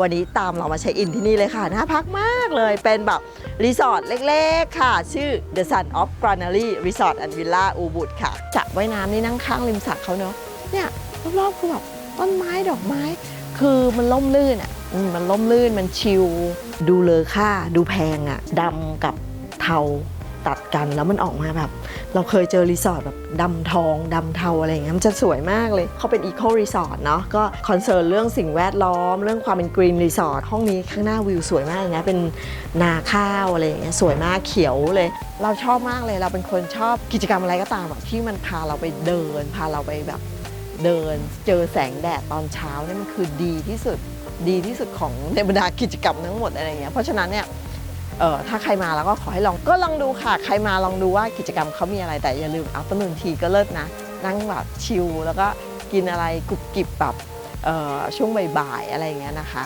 วันนี้ตามเรามาเช็คอินที่นี่เลยค่ะ น่าพักมากเลย เป็นแบบรีสอร์ทเล็กๆ ค่ะ ชื่อ The Sun of Granary Resort and Villa Ubud ค่ะสระว่ายน้ำนี่นั่งข้างริมสระเขาเนาะ เนี่ยรอบๆคือแบบต้นไม้ดอกไม้ คือมันล่มลื่นอะมมันล่มลื่นมันชิล ดูเลอค่า ดูแพงอะดำกับเทา ตัดกันแล้วมันออกมาแบบ เราเคยเจอรีสอร์ทแบบดำทองดำเทาอะไรเงี้ยมันจะสวยมากเลยเขาเป็นอีโครีสอร์ทเนาะก็คอนเซิร์นเรื่องสิ่งแวดล้อม เรื่องความเป็นกรีนรีสอร์ทห้องนี้ข้างหน้าวิวสวยมากเลยนะเป็นนาข้าวอะไรเงี้ยสวยมากเขียวเลย เราชอบมากเลยเราเป็นคนชอบกิจกรรมอะไรก็ตามอะที่มันพาเราไปเดิน พาเราไปแบบเดินเจอแสงแดดตอนเช้านี่มันคือดีที่สุดดีที่สุดของในบรรดากิจกรรมทั้งหมดอะไรเงี้ยเพราะฉะนั้นเนี่ย เออถ้าใครมาแล้วก็ขอให้ลองก็ลองดูค่ะ ใครมาลองดูว่ากิจกรรมเขามีอะไรแต่อย่าลืมอัปเปอร์นูนทีก็เลิศนะ นั่งแบบชิลแล้วก็กินอะไรกรุบกริบแบบช่วงบ่ายๆอะไรอย่างเงี้ยนะคะ